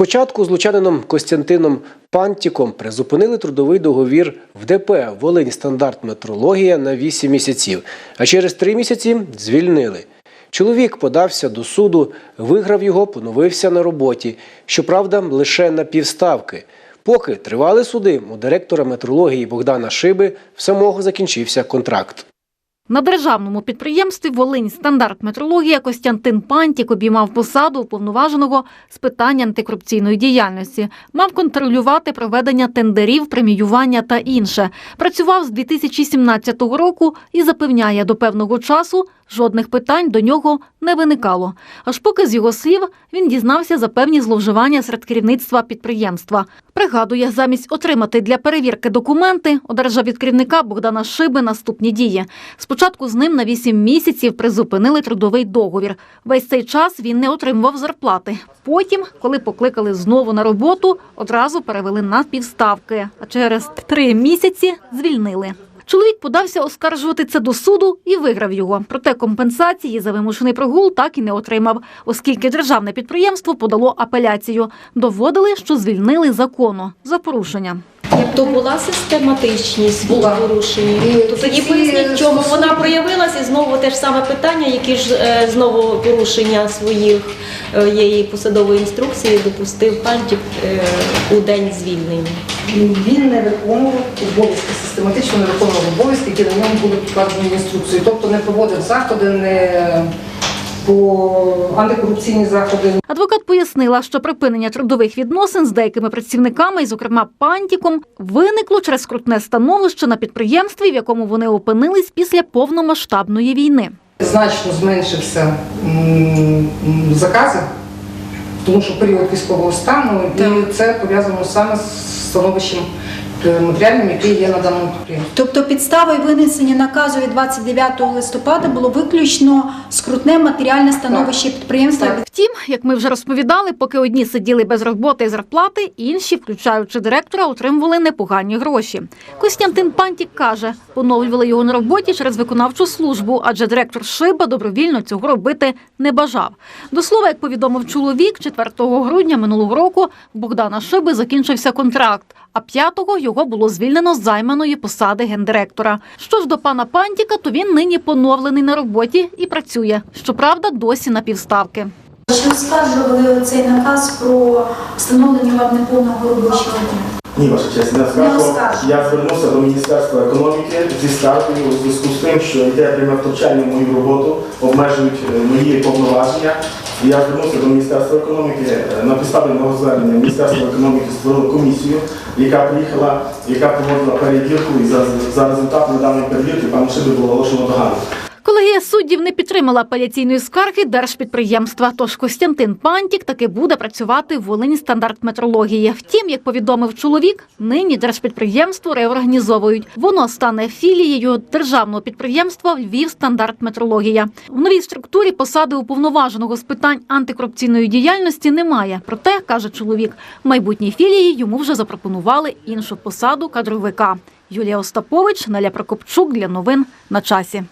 Спочатку з лучанином Костянтином Пантіком призупинили трудовий договір в ДП Волинь стандарт метрологія на 8 місяців, а через 3 місяці звільнили. Чоловік подався до суду, виграв його, поновився на роботі. Щоправда, лише на півставки. Поки тривали суди, у директора метрології Богдана Шиби в самого закінчився контракт. На державному підприємстві Волинь стандарт метрологія Костянтин Пантік обіймав посаду уповноваженого з питань антикорупційної діяльності, мав контролювати проведення тендерів, преміювання та інше. Працював з 2017 року і запевняє, до певного часу жодних питань до нього не виникало. Аж поки з його слів він дізнався за певні зловживання серед керівництва підприємства. Пригадує, замість отримати для перевірки документи, одержав від керівника Богдана Шиби наступні дії. Спочатку з ним на 8 місяців призупинили трудовий договір. Весь цей час він не отримував зарплати. Потім, коли покликали знову на роботу, одразу перевели на півставки. А через три місяці звільнили. Чоловік подався оскаржувати це до суду і виграв його. Проте компенсації за вимушений прогул так і не отримав, оскільки державне підприємство подало апеляцію. Доводили, що звільнили законно за порушення. То була систематичність в Була. порушенні. І То тоді ці поясніть, в чому стосунки- вона проявилася, і знову те ж саме питання, які ж е, знову порушення своїх е, її посадової інструкції допустив Пантік е, у день звільнення. Він не виконував обов'язки, систематично не виконував обов'язки, які на ньому були покладені в інструкцію. Тобто не проводив заходи, не по антикорупційні заходи, Адвокат пояснила, що припинення трудових відносин з деякими працівниками, і, зокрема пантіком, виникло через скрутне становище на підприємстві, в якому вони опинились після повномасштабної війни. значно зменшився закази, тому що період військового стану, і це пов'язано саме з становищем матеріальним, який є на даному підприємстві. Тобто підставою винесення наказу від 29 листопада було виключно скрутне матеріальне становище підприємства. Так. Втім, як ми вже розповідали, поки одні сиділи без роботи і зарплати, інші, включаючи директора, отримували непогані гроші. Костянтин Пантік каже, поновлювали його на роботі через виконавчу службу, адже директор Шиба добровільно цього робити не бажав. До слова, як повідомив чоловік, 4 грудня минулого року в Богдана Шиби закінчився контракт, а 5-го його було звільнено з займаної посади гендиректора. Що ж до пана Пантіка, то він нині поновлений на роботі і працює. Щоправда, досі на півставки. Чи оскаржували цей наказ про встановлення вам неповного робочого дня? Ні, ваша честь, не скажу. Я звернувся до Міністерства економіки зі скаргою у зв'язку з тим, що йде пряме втручання в мою роботу, обмежують е, мої повноваження. І я звернувся до Міністерства економіки е, на підставі мого звернення. Міністерство економіки створило комісію, яка приїхала, яка проводила перевірку, і за, за результатами даної перевірки пану Шибі було оголошено догану. Колегія суддів не підтримала апеляційної скарги держпідприємства. Тож Костянтин Пантік таки буде працювати в Волині стандарт метрології. Втім, як повідомив чоловік, нині держпідприємство реорганізовують. Воно стане філією державного підприємства Львів стандарт метрологія. В новій структурі посади уповноваженого з питань антикорупційної діяльності немає. Проте каже чоловік, в майбутній філії йому вже запропонували іншу посаду кадровика. Юлія Остапович, Наля Прокопчук для новин на часі.